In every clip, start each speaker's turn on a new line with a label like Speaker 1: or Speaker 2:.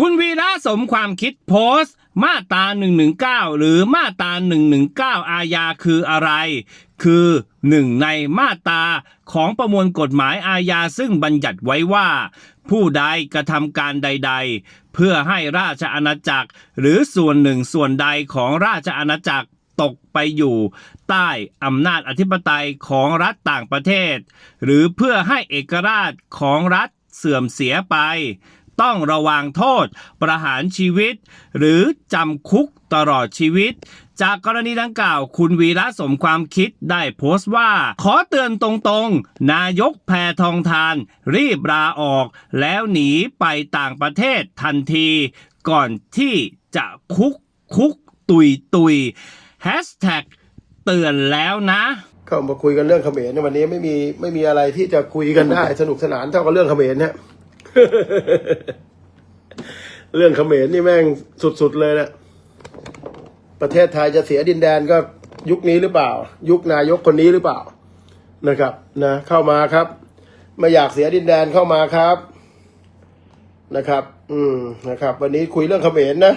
Speaker 1: คุณวีระสมความคิดโพสต์ มาตรา 119 หรือมาตรา 119 อาญาคืออะไร คือหนึ่งในมาตราของประมวลกฎหมายอาญาซึ่งบัญญัติไว้ว่า ผู้ใดกระทำการใด ๆ เพื่อให้ราชอาณาจักร หรือส่วนหนึ่งส่วนใดของราชอาณาจักรตกไปอยู่ ใต้อำนาจอธิปไตยของรัฐต่างประเทศ หรือเพื่อให้เอกราชของรัฐเสื่อมเสียไป ต้องระวังโทษ ประหารชีวิต หรือจำคุกตลอดชีวิต จากกรณีดังกล่าว คุณวีระสมความคิดได้โพสต์ว่า ขอเตือนตรงๆ นายกแพทองทาน รีบลาออก แล้วหนีไปต่างประเทศทันที ก่อนที่จะคุกคุกตุยตุยแฮชแท็กเตือนแล้วนะ
Speaker 2: เข้ามาคุยกันเรื่องเขมรในวันนี้ไม่มีไม่มีอะไรที่จะคุยกันได้สนุกสนานเท่ากับเรื่องเขมรเนี่ย เรื่องเขมรนี่แม่งสุดๆเลยนะประเทศไทยจะเสียดินแดนก็ยุคนี้หรือเปล่า ยุคนายกคนนี้หรือเปล่านะครับ นะ เข้ามาครับ ไม่อยากเสียดินแดนเข้ามาครับนะครับ อืมนะครับ วันนี้คุยเรื่องเขมรนะ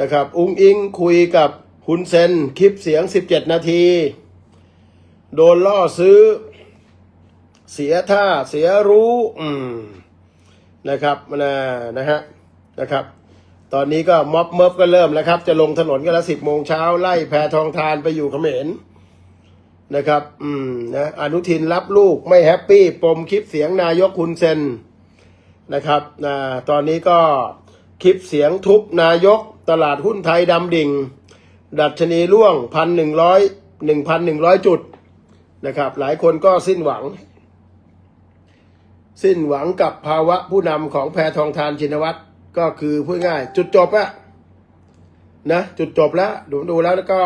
Speaker 2: นะครับ อุ้งอิงคุยกับฮุนเซนคลิปเสียง17นาที โดนล่อซื้อ เสียท่าเสียรู้ อืม นะครับนะนะฮะนะครับตอนนี้ก็ม็อบเมิบก็เริ่มแล้วครับ จะลงถนนกันละสิบโมงเช้าไล่แพทองทานไปอยู่เขมรนะครับ อืมนะอนุทินรับลูกไม่แฮปปี้ปมคลิปเสียงนายกคุณเซนนะครับนะตอนนี้ก็คลิปเสียงทุบนายกตลาดหุ้นไทยดำดิ่ง ดัชนีร่วงพันหนึ่งร้อยหนึ่งพันหนึ่งร้อยจุดนะครับ หลายคนก็สิ้นหวัง สิ้นหวังกับภาวะผู้นำของแพทองทานชินวัตรก็คือพูดง่าย จุดจบอะนะจุดจบแล้วดูดูแล้วก็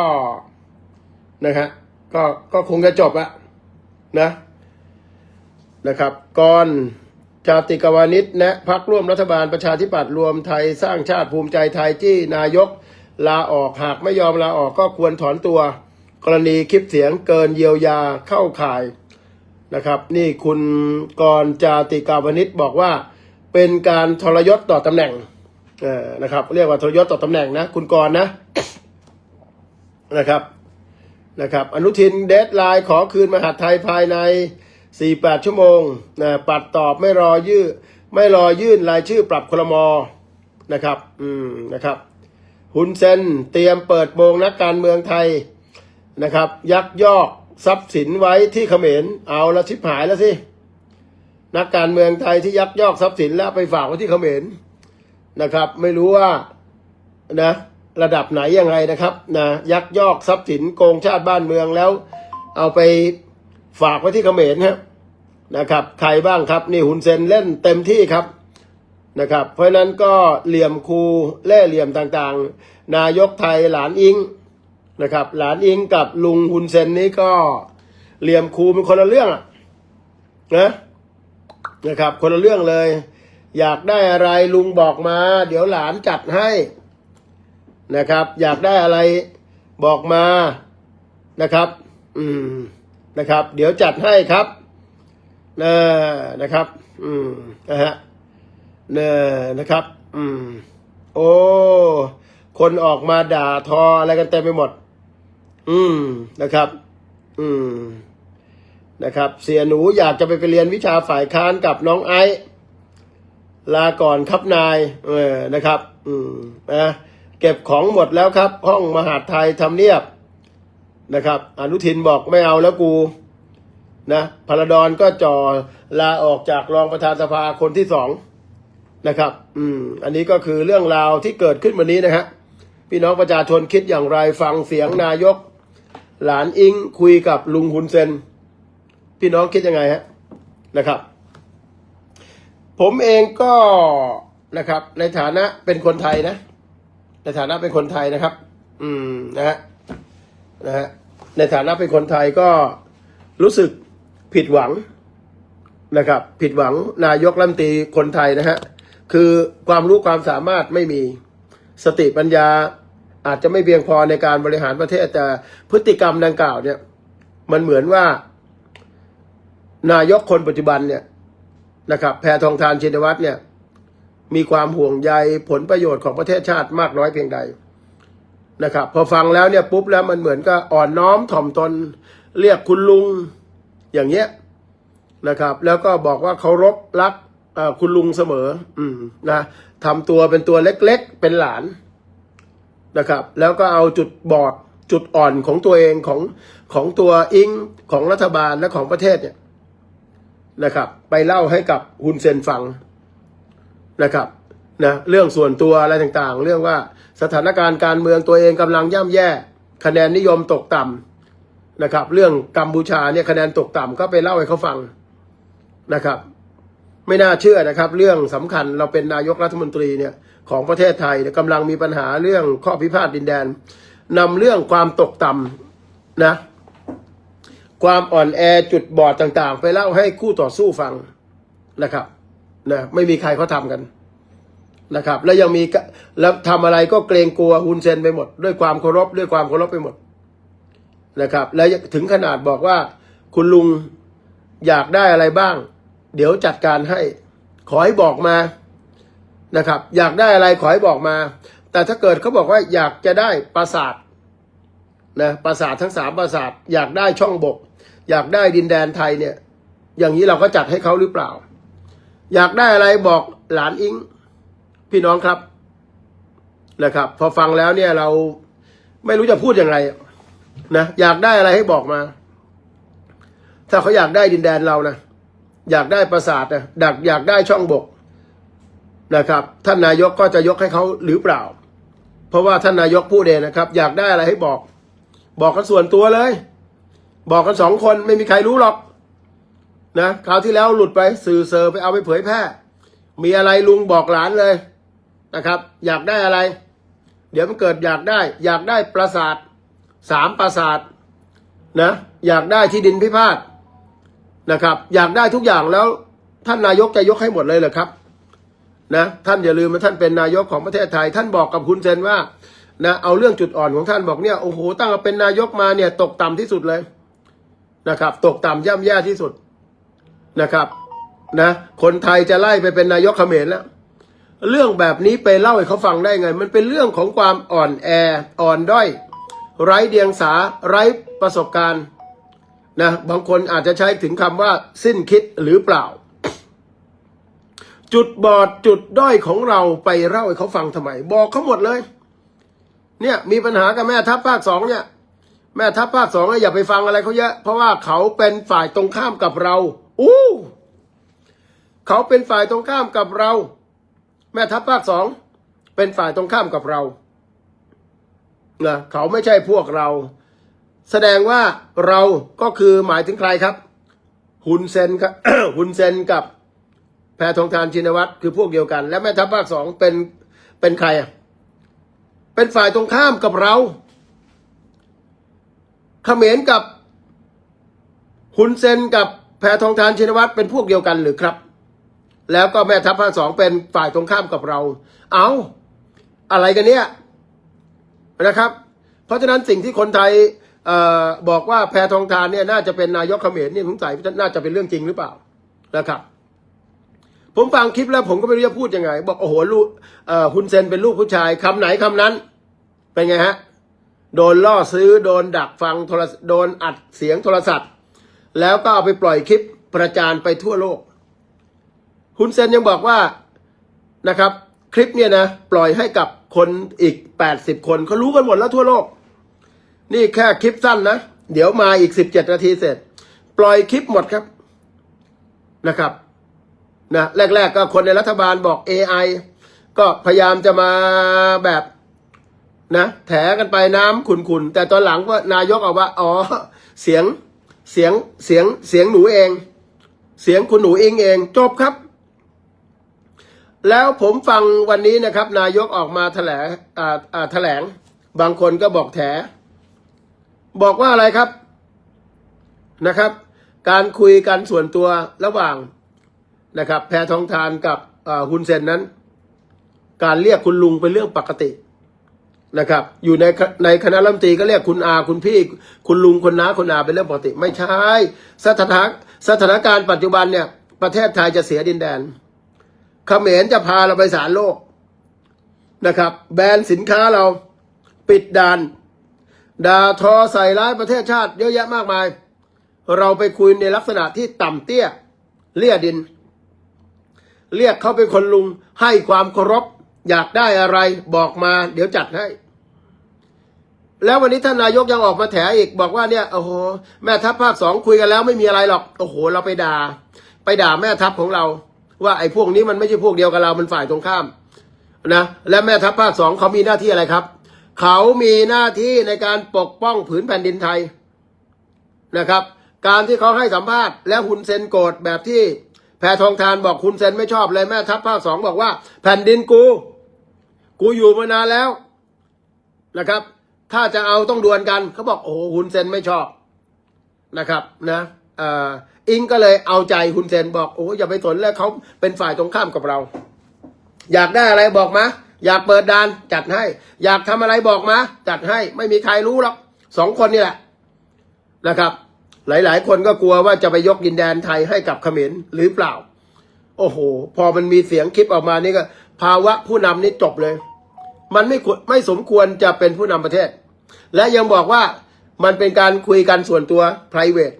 Speaker 2: นะฮะก็ก็คงจะจบอะนะนะครับก่อนจาติกวานิชแนะพักร่วมรัฐบาลประชาธิปัตย์รวมไทยสร้างชาติภูมิใจไทยที่นายกลาออกหากไม่ยอมลาออกก็ควรถอนตัว กรณีคลิปเสียงเกินเยียวยาเข้าข่าย นะครับ นี่คุณกรจาติกาวนิชบอกว่า เป็นการทรยศต่อตำแหน่งเออนะครับ เรียกว่าทรยศต่อตำแหน่งนะ คุณกรนะนะครับนะครับ อนุทินเดทไลน์ขอคืนมหาดไทยภายใน 48 ชั่วโมงนะปัดตอบไม่รอยื่นไม่รอยื่นรายชื่อปรับคลมนะครับ อืมนะครับหุนเซนเตรียมเปิดโปงนักการเมืองไทยนะครับ ยักยอก ทรัพย์สินไว้ที่เขมรเอาละชิบหายแล้วสินักการเมืองไทยที่ยักยอกทรัพย์สินแล้วไปฝากไว้ที่เขมรนะครับ ไม่รู้ว่านะระดับไหนยังไงนะครับนะยักยอกทรัพย์สินโกงชาติบ้านเมืองแล้ว เอาไปฝากไว้ที่เขมรครับนะครับใครบ้างครับนี่หุนเซนเล่นเต็มที่ครับนะครับ เพราะฉะนั้นก็เหลี่ยมครูเล่เหลี่ยมต่างๆ นายกไทยหลานอิง นะครับ หลานอิงกับลุงฮุนเซนนี้ก็เหลี่ยมครูเป็นคนละเรื่องนะนะครับ คนละเรื่องเลย อยากได้อะไรลุงบอกมา เดี๋ยวหลานจัดให้นะครับ อยากได้อะไรบอกมานะครับ อืมนะครับ เดี๋ยวจัดให้ครับนะนะครับ อืมนะฮะนะนะครับ อืม โอ้ คนออกมาด่าทออะไรกันเต็มไปหมด อืมนะครับ อืมนะครับ เสียหนูอยากจะไปไปเรียนวิชาฝ่ายค้านกับน้องไอซ์ลาก่อนครับนาย เออนะครับ อืมนะเก็บของหมดแล้วครับ ห้องมหาดไทยทำเนียบนะครับ อนุทินบอกไม่เอาแล้วกูนะพลดอนก็จ่อลาออกจากรองประธานสภาคนที่สองนะครับ อืม อันนี้ก็คือเรื่องราวที่เกิดขึ้นวันนี้นะฮะพี่น้องประชาชนคิดอย่างไรฟังเสียงนายก หลานอิงคุยกับลุงฮุนเซน พี่น้องคิดยังไงฮะนะครับ ผมเองก็นะครับ ในฐานะเป็นคนไทยนะ ในฐานะเป็นคนไทยนะครับ อืมนะฮะนะฮะในฐานะเป็นคนไทยก็รู้สึกผิดหวังนะครับ ผิดหวังนายกรัฐมนตรีคนไทยนะฮะคือความรู้ความสามารถไม่มีสติปัญญา อาจจะไม่เพียงพอในการบริหารประเทศแต่พฤติกรรมดังกล่าวเนี่ย มันเหมือนว่า นายกคนปัจจุบันเนี่ยนะครับ แพทองทานชินวัตรเนี่ย มีความห่วงใยผลประโยชน์ของประเทศชาติมากน้อยเพียงใดนะครับ พอฟังแล้วเนี่ยปุ๊บแล้วมันเหมือนกับอ่อนน้อมถ่อมตน เรียกคุณลุงอย่างเงี้ยนะครับ แล้วก็บอกว่าเคารพรักคุณลุงเสมอ อืมนะทำตัวเป็นตัวเล็กๆ เป็นหลาน นะครับ แล้วก็เอาจุดบอดจุดอ่อนของตัวเองของของตัวอิงของรัฐบาลและของประเทศเนี่ยนะครับ ไปเล่าให้กับฮุนเซนฟังนะครับนะเรื่องส่วนตัวอะไรต่างๆ เรื่องว่าสถานการณ์การเมืองตัวเองกำลังย่ำแย่ คะแนนนิยมตกต่ำนะครับ เรื่องกัมพูชาเนี่ยคะแนนตกต่ำก็ไปเล่าให้เขาฟังนะครับ ไม่น่าเชื่อนะครับ เรื่องสำคัญเราเป็นนายกรัฐมนตรีเนี่ย ของประเทศไทยเนี่ยกำลังมีปัญหาเรื่องข้อพิพาทดินแดนนำเรื่องความตกต่ำนะความอ่อนแอจุดบอดต่างๆ ไปเล่าให้คู่ต่อสู้ฟังนะครับนะไม่มีใครเขาทำกันนะครับ แล้วยังมีแล้วทำอะไรก็เกรงกลัวฮุนเซนไปหมด ด้วยความเคารพด้วยความเคารพไปหมดนะครับ แล้วถึงขนาดบอกว่าคุณลุงอยากได้อะไรบ้าง เดี๋ยวจัดการให้ ขอให้บอกมา นะครับ อยากได้อะไรขอให้บอกมา แต่ถ้าเกิดเขาบอกว่าอยากจะได้ปราสาทนะปราสาททั้งสามปราสาทอยากได้ช่องบก อยากได้ดินแดนไทยเนี่ย อย่างนี้เราก็จัดให้เขาหรือเปล่า อยากได้อะไรบอกหลานอิงพี่น้องครับนะครับ พอฟังแล้วเนี่ยเราไม่รู้จะพูดยังไงนะอยากได้อะไรให้บอกมา ถ้าเขาอยากได้ดินแดนเรานะอยากได้ปราสาทนะดักอยากได้ช่องบก นะครับ ท่านนายกก็จะยกให้เขาหรือเปล่า เพราะว่าท่านนายกพูดเองนะครับ อยากได้อะไรให้บอก บอกกันส่วนตัวเลย บอกกันสองคนไม่มีใครรู้หรอกนะคราวที่แล้วหลุดไปสื่อเซอร์ไปเอาไปเผยแพร่ มีอะไรลุงบอกหลานเลยนะครับ อยากได้อะไร เดี๋ยวมันเกิดอยากได้ อยากได้ปราสาทสามปราสาทนะอยากได้ที่ดินพิพาทนะครับ อยากได้ทุกอย่างแล้วท่านนายกจะยกให้หมดเลยเหรอครับ นะท่านอย่าลืมว่าท่านเป็นนายกของประเทศไทย ท่านบอกกับคุณเซนว่านะเอาเรื่องจุดอ่อนของท่านบอกเนี่ยโอ้โหตั้งแต่เป็นนายกมาเนี่ยตกต่ำที่สุดเลยนะครับ ตกต่ำย่ำแย่ที่สุดนะครับนะคนไทยจะไล่ไปเป็นนายกเขมรแล้วเรื่องแบบนี้ไปเล่าให้เขาฟังได้ไง มันเป็นเรื่องของความอ่อนแออ่อนด้อย ไร้เดียงสาไร้ประสบการณ์นะบางคนอาจจะใช้ถึงคำว่าสิ้นคิดหรือเปล่า จุดบอดจุดด้อยของเราไปเล่าให้เขาฟังทำไม บอกเขาหมดเลย เนี่ยมีปัญหากับแม่ทัพภาคสองเนี่ย แม่ทัพภาคสองอย่าไปฟังอะไรเขาเยอะ เพราะว่าเขาเป็นฝ่ายตรงข้ามกับเรา อู้เขาเป็นฝ่ายตรงข้ามกับเรา แม่ทัพภาคสองเป็นฝ่ายตรงข้ามกับเรานะเขาไม่ใช่พวกเรา แสดงว่าเราก็คือหมายถึงใครครับ หุนเซนครับหุนเซนกับ แพทองทานชินวัตรคือพวกเดียวกัน และแม่ทัพภาคสองเป็นเป็นใครอะเป็นฝ่ายตรงข้ามกับเราเขมรกับหุนเซนกับแพทองทานชินวัตรเป็นพวกเดียวกันหรือครับ แล้วก็แม่ทัพภาคสองเป็นฝ่ายตรงข้ามกับเรา เอาอะไรกันเนี่ยนะครับ เพราะฉะนั้นสิ่งที่คนไทยออบอกว่าแพทองทานเนี่ยน่าจะเป็นนายกเขมรเนี่ยสงสัยน่าจะเป็นเรื่องจริงหรือเปล่านะครับ ผมฟังคลิปแล้วผมก็ไม่รู้จะพูดยังไง บอกโอ้โหลูกเอ่อฮุนเซนเป็นลูกผู้ชายคำไหนคำนั้น เป็นไงฮะ โดนล่อซื้อโดนดักฟังโทรโดนอัดเสียงโทรศัพท์ แล้วก็เอาไปปล่อยคลิปประจานไปทั่วโลกฮุนเซนยังบอกว่านะครับ คลิปเนี่ยนะปล่อยให้กับคนอีก 80 คนเขารู้กันหมดแล้วทั่วโลก นี่แค่คลิปสั้นนะ เดี๋ยวมาอีก 17 นาทีเสร็จ ปล่อยคลิปหมดครับนะครับ นะแรก ๆ ก็คนในรัฐบาลบอก AI ก็พยายามจะมาแบบนะแถกันไปน้ำขุนๆ แต่ตอนหลังก็นายกเอาว่าอ๋อเสียงเสียงเสียงเสียงหนูเอง เสียงคุณหนูเองเองจบครับ แล้วผมฟังวันนี้นะครับ นายกออกมาแถลงอ่าอ่าแถลง บางคนก็บอกแถ บอกว่าอะไรครับนะครับ การคุยกันส่วนตัวระหว่าง นะครับแพทองทานกับฮุนเซนนั้น การเรียกคุณลุงเป็นเรื่องปกตินะครับ อยู่ในในคณะรัฐมนตรีก็เรียกคุณอาคุณพี่ คุณลุงคุณน้าคุณอาเป็นเรื่องปกติ ไม่ใช่สถานสถานการณ์ปัจจุบันเนี่ย ประเทศไทยจะเสียดินแดนเขมรจะพาเราไปศาลโลกนะครับ แบนสินค้าเราปิดด่านด่าทอใส่ร้ายประเทศชาติเยอะแยะมากมาย เราไปคุยในลักษณะที่ต่ำเตี้ย เลี่ยดิน เรียกเขาเป็นคนลุงให้ความเคารพอยากได้อะไรบอกมา เดี๋ยวจัดให้ แล้ววันนี้ท่านนายกยังออกมาแถอีกบอกว่าเนี่ยโอ้โหแม่ทัพภาคสองคุยกันแล้วไม่มีอะไรหรอกโอ้โห เราไปด่า ไปด่าแม่ทัพของเรา ว่าไอ้พวกนี้มันไม่ใช่พวกเดียวกับเรา มันฝ่ายตรงข้ามนะและแม่ทัพภาคสองเขามีหน้าที่อะไรครับ เขามีหน้าที่ในการปกป้องผืนแผ่นดินไทยนะครับ การที่เขาให้สัมภาษณ์และหุนเซนโกรธแบบที่ แพทองทานบอกคุณเซนไม่ชอบเลยแม่ทัพภาคสองบอกว่า แผ่นดินกู กูอยู่มานานแล้วนะครับ ถ้าจะเอาต้องดวลกันเขาบอกโอ้โหหุนเซนไม่ชอบนะครับนะอิงก็เลยเอาใจหุนเซนบอกโอ้อย่าไปสนเลยเขาเป็นฝ่ายตรงข้ามกับเรา อยากได้อะไรบอกมาอยากเปิดดานจัดให้ อยากทำอะไรบอกมาจัดให้ไม่มีใครรู้หรอกสองคนนี่แหละนะครับ หลาย ๆ คนก็กลัวว่าจะไปยกดินแดนไทยให้กับเขมรหรือเปล่า โอ้โห พอมันมีเสียงคลิปออกมานี่ก็ ภาวะผู้นำนี่จบเลย มันไม่ไม่สมควรจะเป็นผู้นำประเทศ และยังบอกว่ามันเป็นการคุยกันส่วนตัว p r i v a t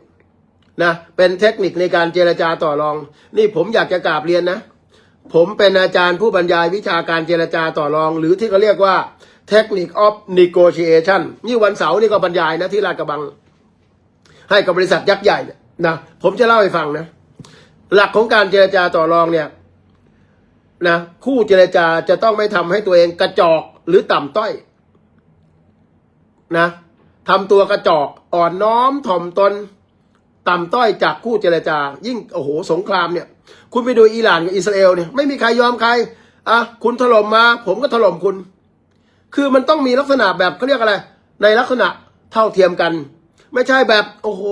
Speaker 2: นะเป็นเทคนิคในการเจรจาต่อรอง นี่ผมอยากจะกราบเรียนนะ ผมเป็นอาจารย์ผู้บรรยายวิชาการเจรจาต่อรอง หรือที่เขาเรียกว่า Technique of Negotiation นี่วันเสาร์นี่ก็บรรยายนะที่ลาดกระบัง ให้กับบริษัทยักษ์ใหญ่นะผมจะเล่าให้ฟังนะ หลักของการเจรจาต่อรองเนี่ยนะคู่เจรจาจะต้องไม่ทำให้ตัวเองกระจอกหรือต่ำต้อยนะทำตัวกระจอกอ่อนน้อมถ่อมตน ต่ำต้อยจากคู่เจรจา ยิ่งโอ้โหสงครามเนี่ย คุณไปดูอิหร่านกับอิสราเอลเนี่ยไม่มีใครยอมใครอะคุณถล่มมา ผมก็ถล่มคุณ คือมันต้องมีลักษณะแบบเขาเรียกอะไร ในลักษณะเท่าเทียมกัน ไม่ใช่แบบโอ้โห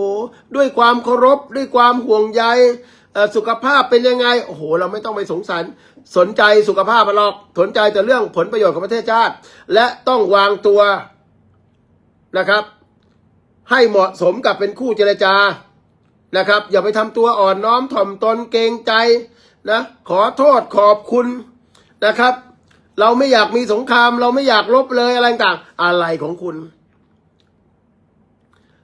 Speaker 2: ด้วยความเคารพด้วยความห่วงใยสุขภาพเป็นยังไง โอ้โห เราไม่ต้องไปสงสารสนใจสุขภาพมันหรอกสนใจแต่เรื่องผลประโยชน์ของประเทศชาติ และต้องวางตัวนะครับ ให้เหมาะสมกับเป็นคู่เจรจานะครับ อย่าไปทำตัวอ่อนน้อมถ่อมตนเกรงใจนะขอโทษขอบคุณนะครับ เราไม่อยากมีสงคราม เราไม่อยากลบเลยอะไรต่างอะไรของคุณ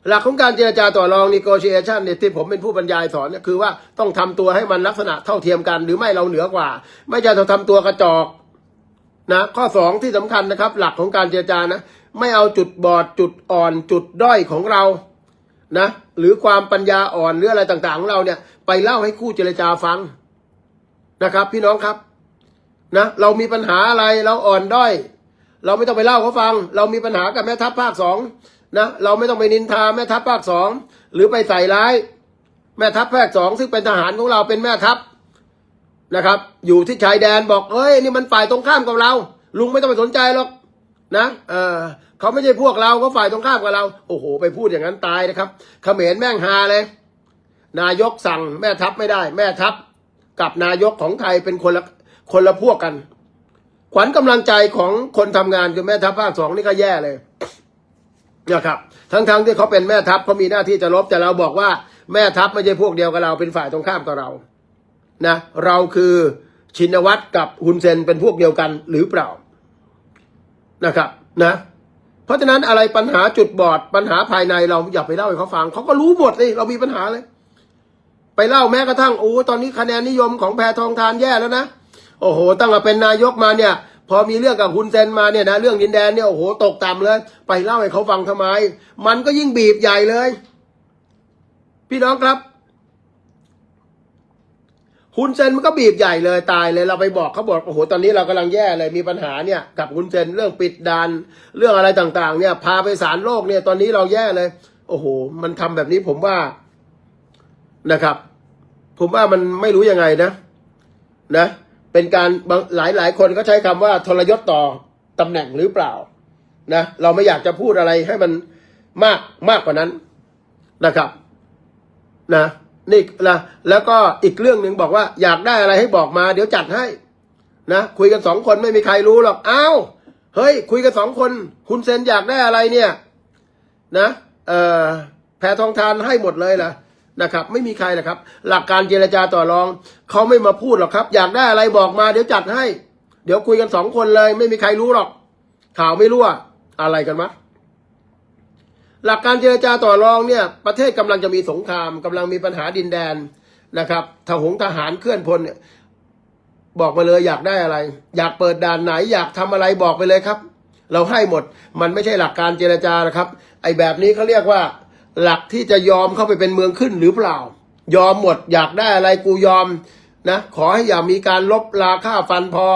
Speaker 2: หลักของการเจรจาต่อรอง negotiation เนี่ยที่ผมเป็นผู้บรรยายสอนเนี่ยคือว่าต้องทำตัวให้มันลักษณะเท่าเทียมกัน หรือไม่เราเหนือกว่า ไม่ใช่เราทำตัวกระจอกนะข้อสองที่สำคัญนะครับ หลักของการเจรจานะ ไม่เอาจุดบอดจุดอ่อนจุดด้อยของเรานะหรือความปัญญาอ่อนหรืออะไรต่างๆของเราเนี่ย ไปเล่าให้คู่เจรจาฟังนะครับ พี่น้องครับนะเรามีปัญหาอะไรเราอ่อนด้อย เราไม่ต้องไปเล่าเขาฟัง เรามีปัญหากับแม่ทัพภาคสอง นะเราไม่ต้องไปนินทาแม่ทัพภาคสองหรือไปใส่ร้าย แม่ทัพภาคสองซึ่งเป็นทหารของเราเป็นแม่ทัพนะครับ อยู่ที่ชายแดนบอกเอ้ยนี่มันฝ่ายตรงข้ามกับเรา ลุงไม่ต้องไปสนใจหรอกนะเออเขาไม่ใช่พวกเราเขาฝ่ายตรงข้ามกับเรา โอ้โห ไปพูดอย่างนั้นตายนะครับเขมรแม่งฮาเลย นายกสั่งแม่ทัพไม่ได้ แม่ทัพกับนายกของไทยเป็นคนละคนละพวกกัน ขวัญกำลังใจของคนทำงานคือแม่ทัพภาคสองนี่ก็แย่เลย นะครับทั้งๆที่เขาเป็นแม่ทัพเขามีหน้าที่จะรบแต่เราบอกว่าแม่ทัพไม่ใช่พวกเดียวกับเราเป็นฝ่ายตรงข้ามกับเรานะเราคือชินวัตรกับฮุนเซนเป็นพวกเดียวกันหรือเปล่านะครับนะเพราะฉะนั้นอะไรปัญหาจุดบอดปัญหาภายในเราอย่าไปเล่าให้เขาฟังเขาก็รู้หมดเลยเรามีปัญหาเลย ไปเล่าแม้กระทั่งโอ้ตอนนี้คะแนนนิยมของแพทองทานแย่แล้วนะโอ้โหตั้งแต่เป็นนายกมาเนี่ย พอมีเรื่องกับฮุนเซนมาเนี่ยนะเรื่องดินแดนเนี่ยโอ้โหตกต่ำเลย ไปเล่าให้เขาฟังทำไม มันก็ยิ่งบีบใหญ่เลย พี่น้องครับฮุนเซนมันก็บีบใหญ่เลยตายเลยเราไปบอกเขาบอกโอ้โหตอนนี้เรากำลังแย่เลยมีปัญหาเนี่ยกับฮุนเซนเรื่องปิดดานเรื่องอะไรต่างๆ เนี่ย พาไปศาลโลกเนี่ยตอนนี้เราแย่เลย โอ้โห มันทำแบบนี้ผมว่านะครับ ผมว่ามันไม่รู้ยังไงนะ นะ เป็นการหลายหลายคนก็ใช้คำว่าทรยศต่อตำแหน่งหรือเปล่านะเราไม่อยากจะพูดอะไรให้มันมากมากกว่านั้นนะครับนะนี่นะแล้วก็อีกเรื่องหนึ่งบอกว่า อยากได้อะไรให้บอกมา เดี๋ยวจัดให้นะคุยกันสองคนไม่มีใครรู้หรอกอ้าวเฮ้ย คุยกันสองคน คุณเซนอยากได้อะไรเนี่ย นะเอ่อแพทองทานให้หมดเลยเหรอ นะครับ ไม่มีใครนะครับ หลักการเจรจาต่อรองเขาไม่มาพูดหรอกครับ อยากได้อะไรบอกมาเดี๋ยวจัดให้ เดี๋ยวคุยกันสองคนเลย ไม่มีใครรู้หรอก ข่าวไม่รั่วอะไรกันมะหลักการเจรจาต่อรองเนี่ย ประเทศกำลังจะมีสงครามกำลังมีปัญหาดินแดนนะครับทหงทหารเคลื่อนพลเนี่ยบอกมาเลยอยากได้อะไร อยากเปิดด่านไหน อยากทำอะไรบอกไปเลยครับ เราให้หมด มันไม่ใช่หลักการเจรจานะครับ ไอ้แบบนี้เขาเรียกว่า หลักที่จะยอมเข้าไปเป็นเมืองขึ้นหรือเปล่า ยอมหมดอยากได้อะไรกูยอมนะขอให้อย่ามีการลบลาค่าฟันพอ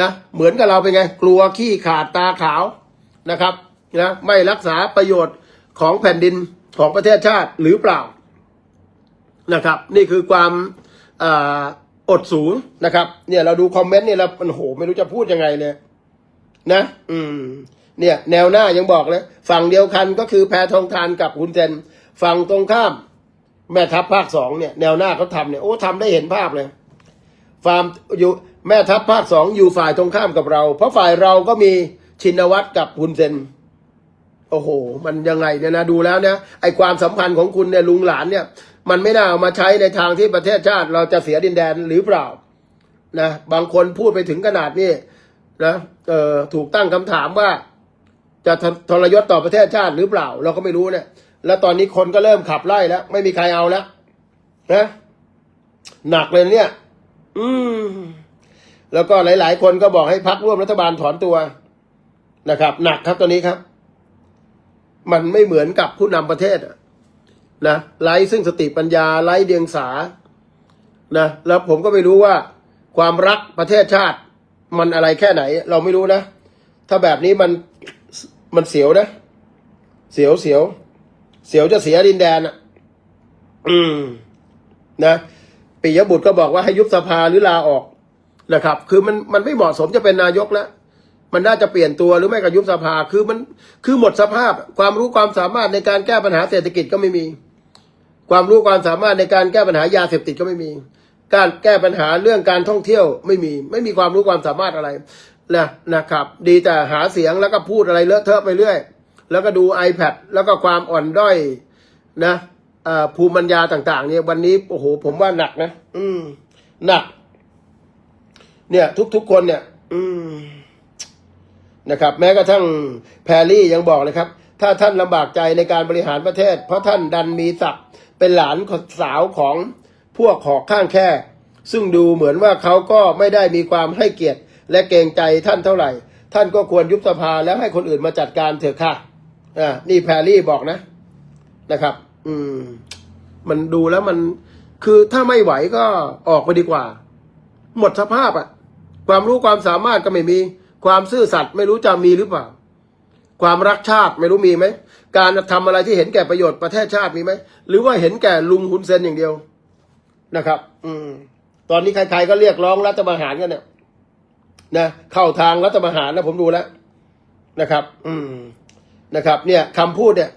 Speaker 2: นะเหมือนกับเราเป็นไง กลัวขี้ขาดตาขาวนะครับนะไม่รักษาประโยชน์ของแผ่นดินของประเทศชาติหรือเปล่านะครับ นี่คือความออดสูงนะครับ เนี่ยเราดูคอมเมนต์เนี่ยเราโอ้โหไม่รู้จะพูดยังไงเลยนะ อืม เนี่ยแนวหน้ายังบอกเลยฝั่งเดียวกันก็คือแพทองทานกับคุณเซนฝั่งตรงข้าม แม่ทัพภาคสองเนี่ยแนวหน้าเขาทำเนี่ยโอ้ทำได้เห็นภาพเลยฟาร์มอยู่แม่ทัพภาคสองอยู่ฝ่ายตรงข้ามกับเรา เพราะฝ่ายเราก็มีชินวัตรกับคุณเซนโอ้โห มันยังไงเนี่ยนะดูแล้วเนี่ยไอความสัมพันธ์ของคุณเนี่ยลุงหลานเนี่ย มันไม่น่าเอามาใช้ในทางที่ประเทศชาติ เราจะเสียดินแดนหรือเปล่านะบางคนพูดไปถึงขนาดนี้นะเออถูกตั้งคำถามว่า จะททรยศต่อประเทศชาติหรือเปล่า เราก็ไม่รู้เนี่ย แล้วตอนนี้คนก็เริ่มขับไล่แล้ว ไม่มีใครเอาแล้วนะหนักเลยเนี่ย อืม แล้วก็หลาย ๆ คนก็บอกให้พักร่วมรัฐบาลถอนตัวนะครับ หนักครับตัวนี้ครับ มันไม่เหมือนกับผู้นำประเทศนะไร้ซึ่งสติปัญญาไร้เดียงสานะแล้วผมก็ไม่รู้ว่า ความรักประเทศชาติ มันอะไรแค่ไหน เราไม่รู้นะ ถ้าแบบนี้มัน มันเสียวนะ เสียวเสียว เสียวจะเสียดินแดนอะ อืม นะปิยบุตรก็บอกว่าให้ยุบสภาหรือลาออกนะครับ คือมันมันไม่เหมาะสมจะเป็นนายกแล้วมันน่าจะเปลี่ยนตัวหรือไม่ก็ยุบสภา คือมันคือหมดสภาพ ความรู้ความสามารถในการแก้ปัญหาเศรษฐกิจก็ไม่มี ความรู้ความสามารถในการแก้ปัญหายาเสพติดก็ไม่มี การแก้ปัญหาเรื่องการท่องเที่ยวไม่มี ไม่มีความรู้ความสามารถอะไร นะนะครับ ดีแต่หาเสียงแล้วก็พูดอะไรเลอะเทอะไปเรื่อย แล้วก็ดู iPad แล้วก็ความอ่อนด้อยนะภูมิปัญญาต่าง ๆ เนี่ยวันนี้โอ้โหผมว่าหนักนะอืม หนัก เนี่ย ทุกๆคนเนี่ย อืมนะครับ แม้กระทั่งแพรรี่ยังบอกเลยครับ ถ้าท่านลำบากใจในการบริหารประเทศ เพราะท่านดันมีศักดิ์เป็นหลานสาวของพวกหอกข้างแค่ ซึ่งดูเหมือนว่าเขาก็ไม่ได้มีความให้เกียรติ และเกรงใจท่านเท่าไหร่ ท่านก็ควรยุบสภาแล้วให้คนอื่นมาจัดการเถอะค่ะอ่านี่แพรรี่บอกนะนะครับ อืม มันดูแล้วมันคือถ้าไม่ไหวก็ออกไปดีกว่า หมดสภาพอะความรู้ความสามารถก็ไม่มี ความซื่อสัตย์ไม่รู้จะมีหรือเปล่า ความรักชาติไม่รู้มีไหม การทำอะไรที่เห็นแก่ประโยชน์ประเทศชาติมีไหม หรือว่าเห็นแก่ลุงฮุนเซนอย่างเดียวนะครับ อืม ตอนนี้ใครๆก็เรียกร้องรัฐประหารกันเนี่ย นะเข้าทางรัฐประหารนะผมดูแล้วนะครับ อืมนะครับ เนี่ยคำพูดเนี่ย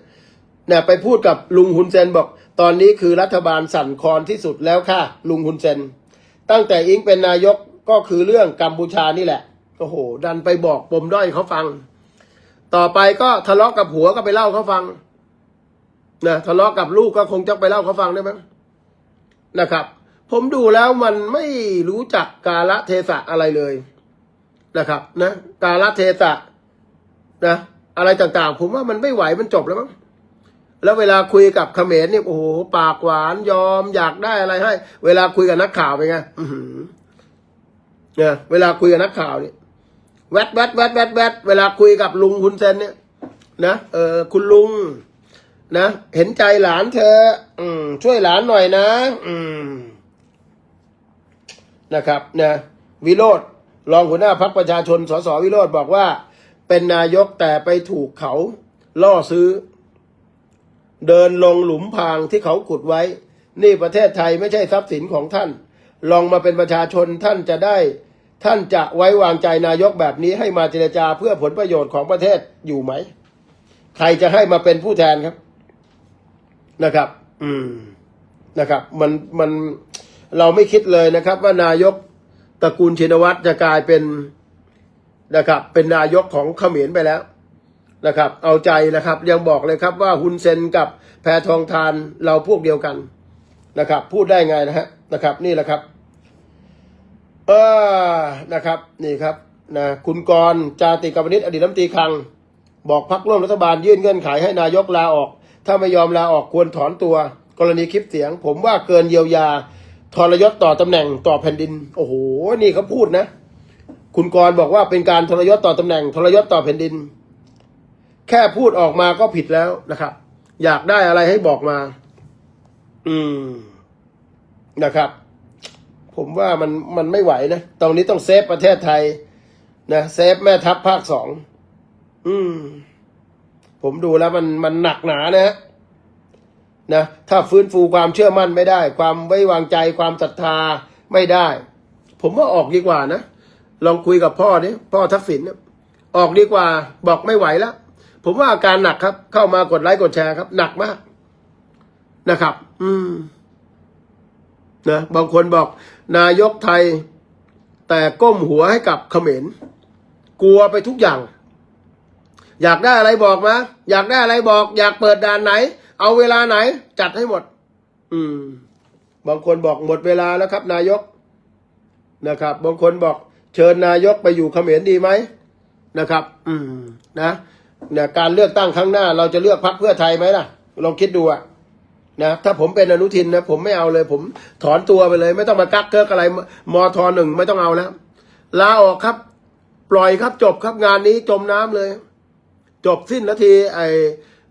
Speaker 2: เนี่ยไปพูดกับลุงฮุนเซนบอก ตอนนี้คือรัฐบาลสั่นคลอนที่สุดแล้วค่ะ ลุงฮุนเซน ตั้งแต่อิงเป็นนายกก็คือเรื่องกัมพูชานี่แหละโอ้โห ดันไปบอกปมด้อยเขาฟัง ต่อไปก็ทะเลาะกับผัวก็ไปเล่าเขาฟังนะทะเลาะกับลูกก็คงจะไปเล่าเขาฟังได้มั้งนะครับ ผมดูแล้วมันไม่รู้จักกาละเทศะอะไรเลย นะครับนะกาลเทศะนะอะไรต่างๆ ผมว่ามันไม่ไหวมันจบแล้วมั้งแล้วเวลาคุยกับเขมรเนี่ยโอ้โหปากหวานยอมอยากได้อะไรให้ เวลาคุยกับนักข่าวเป็นไงเนี่ยเวลาคุยกับนักข่าวเนี่ยแวดแวดแวดแวดแวดเวลาคุยกับลุงคุณเซนเนี่ย นะเออคุณลุง นะ เห็นใจหลานเธอ อืม ช่วยหลานหน่อยนะ อืม นะครับนะวิโรธ รองหัวหน้าพักประชาชนสสวิโรธบอกว่า เป็นนายกแต่ไปถูกเขาล่อซื้อ เดินลงหลุมพรางที่เขาขุดไว้ นี่ประเทศไทยไม่ใช่ทรัพย์สินของท่าน ลองมาเป็นประชาชนท่านจะได้ ท่านจะไว้วางใจนายกแบบนี้ให้มาเจรจาเพื่อผลประโยชน์ของประเทศอยู่ไหม ใครจะให้มาเป็นผู้แทนครับ นะครับ อืมนะครับ มันมันเราไม่คิดเลยนะครับว่านายก ตระกูลชินวัตรจะกลายเป็นนะครับ เป็นนายกของเขมรไปแล้วนะครับ เอาใจนะครับ ยังบอกเลยครับว่าฮุนเซนกับแพทองทานเราพวกเดียวกันนะครับ พูดได้ไงนะฮะนะครับ นี่แหละครับ เออนะครับ นี่ครับนะคุณกรณ์จาติกาวนิชอดีตรัฐมนตรีคลัง บอกพักร่วมรัฐบาลยื่นเงื่อนไขให้นายกลาออก ถ้าไม่ยอมลาออกควรถอนตัว กรณีคลิปเสียง ผมว่าเกินเยียวยา ทรยศต่อตำแหน่งต่อแผ่นดิน โอ้โห นี่เขาพูดนะ คุณกรบอกว่าเป็นการทรยศต่อตำแหน่ง ทรยศต่อแผ่นดิน แค่พูดออกมาก็ผิดแล้วนะครับ อยากได้อะไรให้บอกมา อืมนะครับ ผมว่ามันมันไม่ไหวนะตรงนี้ต้องเซฟประเทศไทย นะเซฟแม่ทัพภาคสองอืม ผมดูแล้วมันมันหนักหนานะฮะ นะถ้าฟื้นฟูความเชื่อมั่นไม่ได้ ความไว้วางใจความศรัทธาไม่ได้ ผมว่าออกดีกว่านะลองคุยกับพ่อนี่พ่อทักษิณเนี่ยออกดีกว่าบอกไม่ไหวแล้วผมว่าอาการหนักครับ เข้ามากดไลค์กดแชร์ครับ หนักมากนะครับ อืมนะบางคนบอกนายกไทย แต่ก้มหัวให้กับเขมรกลัวไปทุกอย่าง อยากได้อะไรบอกมาอยากได้อะไรบอก อยากเปิดด่านไหน เอาเวลาไหน จัดให้หมด อืม บางคนบอกหมดเวลาแล้วครับ นายกนะครับ บางคนบอกเชิญนายกไปอยู่เขมรดีไหมนะครับ อืม นะเนี่ยการเลือกตั้งครั้งหน้า เราจะเลือกพรรคเพื่อไทยไหมล่ะลองคิดดูอะนะถ้าผมเป็นอนุทินนะผมไม่เอาเลย ผมถอนตัวไปเลย ไม่ต้องมากักเกิกอะไรมอทอหนึ่งไม่ต้องเอาแล้วลาออกครับ ปล่อยครับจบครับงานนี้จมน้ำเลย จบสิ้นนาทีไอ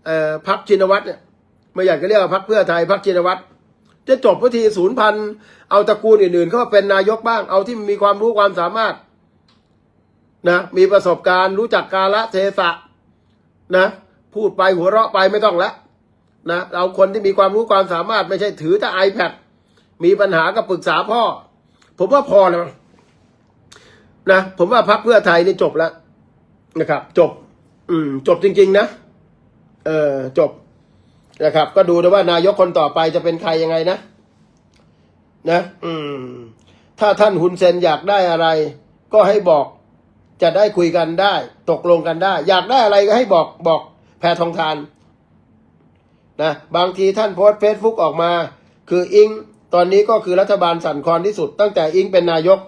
Speaker 2: เอ่อพักชินวัตรเนี่ย ไม่อยากจะเรียกว่าพักเพื่อไทยพักชินวัตรจะจบพิธีศูนย์พันเอาตระกูลอื่นๆเข้ามาเป็นนายกบ้างเอาที่มีความรู้ความสามารถนะมีประสบการณ์รู้จักกาละเทศะนะพูดไปหัวเราะไปไม่ต้องละนะเอาคนที่มีความรู้ความสามารถไม่ใช่ถือแต่ iPad มีปัญหาก็ปรึกษาพ่อ ผมว่าพอแล้วนะผมว่าพักเพื่อไทยนี่จบแล้วนะครับ จบ อืม จบจริง ๆ นะ เออจบ นะครับ ก็ดูนะว่านายกคนต่อไปจะเป็นใครยังไงนะ นะ อืม ถ้าท่านฮุนเซนอยากได้อะไร ก็ให้บอก จะได้คุยกันได้ ตกลงกันได้ อยากได้อะไรก็ให้บอกบอกแพทองทานนะบางทีท่านโพสเฟซบุ๊กออกมา คืออิง ตอนนี้ก็คือรัฐบาลสั่นคลอนที่สุด ตั้งแต่อิงเป็นนายก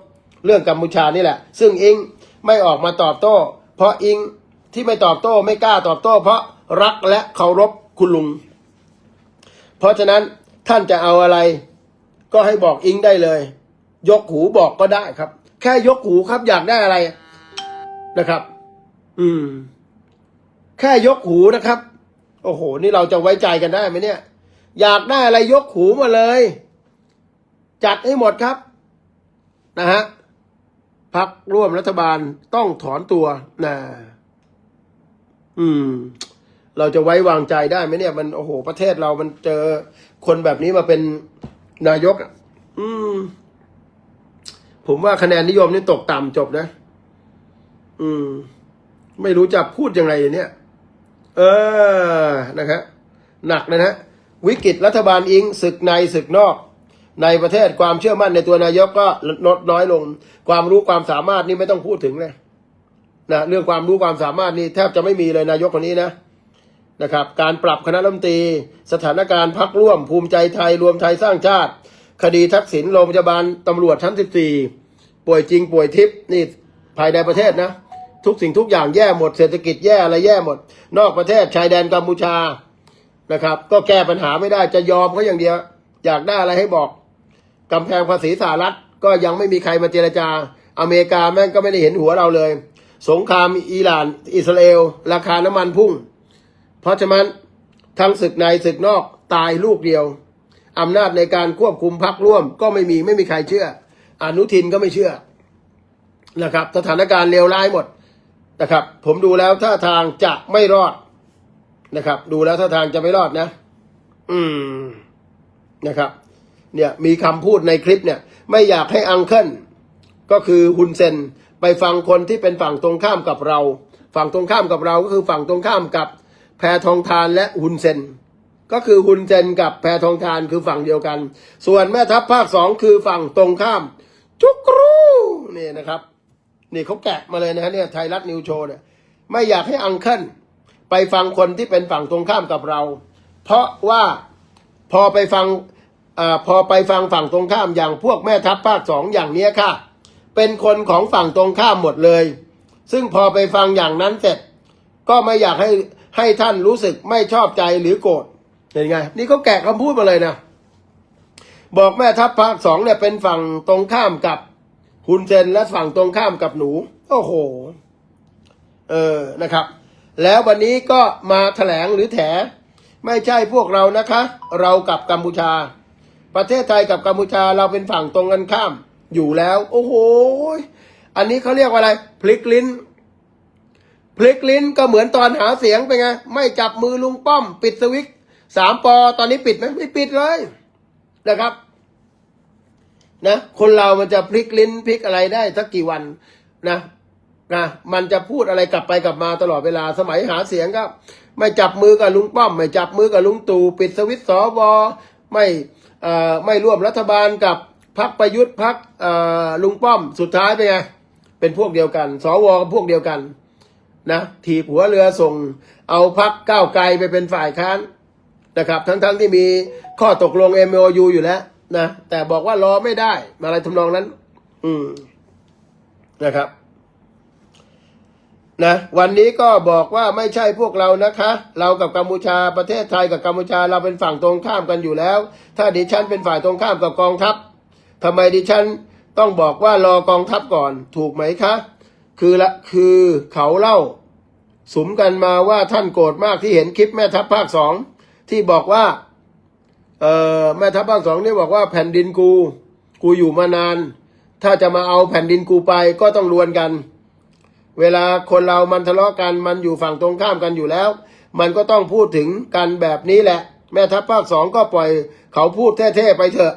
Speaker 2: เรื่องกัมพูชานี่แหละ ซึ่งอิงไม่ออกมาตอบโต้ เพราะอิงที่ไม่ตอบโต้ไม่กล้าตอบโต้ เพราะรักและเคารพคุณลุง เพราะฉะนั้นท่านจะเอาอะไรก็ให้บอกอิงได้เลย ยกหูบอกก็ได้ครับ แค่ยกหูครับอยากได้อะไรนะครับ อืม แค่ยกหูนะครับ โอ้โห นี่เราจะไว้ใจกันได้ไหมเนี่ย อยากได้อะไรยกหูมาเลย จัดให้หมดครับ นะฮะพักร่วมรัฐบาลต้องถอนตัวนะอืม เราจะไว้วางใจได้ไหมเนี่ย มันโอ้โหประเทศเรามันเจอคนแบบนี้มาเป็นนายกอะอืม ผมว่าคะแนนนิยมนี่ตกต่ำจบนะ อืม ไม่รู้จะพูดยังไงเนี่ย เออนะครับหนักนะฮะวิกฤตรัฐบาลอิงศึกในศึกนอกในประเทศความเชื่อมั่นในตัวนายกก็ลดน้อยลง ความรู้ความสามารถนี่ไม่ต้องพูดถึงเลยนะเรื่องความรู้ความสามารถนี่แทบจะไม่มีเลยนายกคนนี้นะ นะครับ การปรับคณะรัฐมนตรี สถานการณ์พักร่วม ภูมิใจไทยรวมไทยสร้างชาติ คดีทักษิณโรงพยาบาลตำรวจชั้น 14 ป่วยจริงป่วยทิพย์นี่ภายในประเทศนะ ทุกสิ่งทุกอย่างแย่หมดเศรษฐกิจแย่อะไรแย่หมด นอกประเทศชายแดนกัมพูชานะครับ ก็แก้ปัญหาไม่ได้จะยอมเขาอย่างเดียว อยากได้อะไรให้บอกกำแพงภาษีสหรัฐก็ยังไม่มีใครมาเจรจา อเมริกาแม่งก็ไม่ได้เห็นหัวเราเลย สงครามอิหร่าน อิสราเอล ราคาน้ำมันพุ่ง เพราะฉะนั้นทั้งศึกในศึกนอกตายลูกเดียวอำนาจในการควบคุมพักร่วม ก็ไม่มีไม่มีใครเชื่อ อนุทินก็ไม่เชื่อนะครับ สถานการณ์เลวร้ายหมดนะครับ ผมดูแล้วท่าทางจะไม่รอดนะครับ ดูแล้วท่าทางจะไม่รอดนะ อืมนะครับ เนี่ยมีคำพูดในคลิปเนี่ย ไม่อยากให้อังเคิลก็คือฮุนเซนไปฟังคนที่เป็นฝั่งตรงข้ามกับเรา ฝั่งตรงข้ามกับเราก็คือฝั่งตรงข้ามกับ แพทองทานและฮุนเซน ก็คือฮุนเซนกับแพทองทานคือฝั่งเดียวกัน ส่วนแม่ทัพภาคสองคือฝั่งตรงข้าม จุกรูนี่นะครับ นี่เขาแกะมาเลยนะฮะเนี่ยไทยรัฐนิวโชว์เนี่ยไม่อยากให้อังเคิลไปฟังคนที่เป็นฝั่งตรงข้ามกับเรา เพราะว่าพอไปฟังอพอไปฟังฝั่งตรงข้ามอย่างพวกแม่ทัพภาคสองอย่างเนี้ยค่ะ เป็นคนของฝั่งตรงข้ามหมดเลย ซึ่งพอไปฟังอย่างนั้นเสร็จ ก็ไม่อยากให้ ให้ท่านรู้สึกไม่ชอบใจหรือโกรธเห็นไง นี่เขาแกะคำพูดมาเลยนะ บอกแม่ทัพภาคสองเนี่ยเป็นฝั่งตรงข้ามกับฮุนเซนและฝั่งตรงข้ามกับหนู โอ้โห เออนะครับ แล้ววันนี้ก็มาแถลงหรือแถ ไม่ใช่พวกเรานะคะ เรากับกัมพูชา ประเทศไทยกับกัมพูชาเราเป็นฝั่งตรงกันข้ามอยู่แล้ว โอ้โห อันนี้เขาเรียกว่าอะไร พลิกลิ้น พลิกลิ้นก็เหมือนตอนหาเสียงเป็นไง ไม่จับมือลุงป้อม ปิดสวิตช์สามปอตอนนี้ปิดไหมไม่ปิดเลยนะครับนะคนเรามันจะพลิกลิ้นพลิกอะไรได้สักกี่วันนะนะมันจะพูดอะไรกลับไปกลับมาตลอดเวลาสมัยหาเสียงก็ ไม่จับมือกับลุงป้อม ไม่จับมือกับลุงตู่ปิดสวิตช์สวไม่อ่อไม่ร่วมรัฐบาลกับพรรคประยุทธ์พรรคเอ่อลุงป้อมสุดท้ายเป็นไง เป็นพวกเดียวกัน สวก็พวกเดียวกัน นะถีบหัวเรือส่ง เอาพักก้าวไกลไปเป็นฝ่ายค้านนะครับทั้งๆที่มีข้อตกลง MOU อยู่แล้วนะแต่บอกว่ารอไม่ได้อะไรทำนองนั้น อืมนะครับนะวันนี้ก็บอกว่าไม่ใช่พวกเรานะคะ เรากับกัมพูชาประเทศไทยกับกัมพูชาเราเป็นฝั่งตรงข้ามกันอยู่แล้ว ถ้าดิฉันเป็นฝ่ายตรงข้ามกับกองทัพทำไมดิฉันต้องบอกว่ารอกองทัพก่อน ถูกไหมคะ คือละคือเขาเล่า สมกันมาว่าท่านโกรธมากที่เห็นคลิปแม่ทัพภาคสองที่บอกว่า เออแม่ทัพภาคสองนี่บอกว่าแผ่นดินกู กูอยู่มานาน ถ้าจะมาเอาแผ่นดินกูไปก็ต้องรวนกัน เวลาคนเรามันทะเลาะกันมันอยู่ฝั่งตรงข้ามกันอยู่แล้ว มันก็ต้องพูดถึงกันแบบนี้แหละ แม่ทัพภาคสองก็ปล่อย เขาพูดเท่ๆไปเถอะ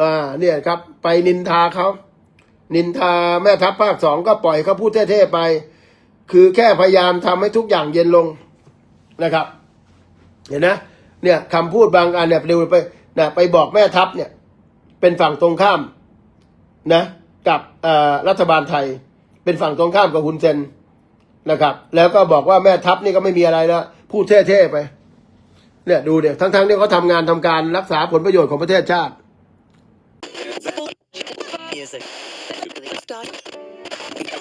Speaker 2: อ่า เนี่ยครับ ไปนินทาเขา นินทาแม่ทัพภาคสองก็ปล่อยเขาพูดเท่ๆไป คือแค่พยายามทำให้ทุกอย่างเย็นลงนะครับ เห็นนะเนี่ยคำพูดบางอันเนี่ยเร็วไปนะไปบอกแม่ทัพเนี่ย เป็นฝั่งตรงข้ามนะกับรัฐบาลไทย เป็นฝั่งตรงข้ามกับฮุนเซนนะครับ แล้วก็บอกว่าแม่ทัพนี่ก็ไม่มีอะไรแล้วพูดเท่ๆไปเนี่ยดูเดี๋ยวทั้งๆที่เขาทำงานทำการรักษาผลประโยชน์ของประเทศชาติ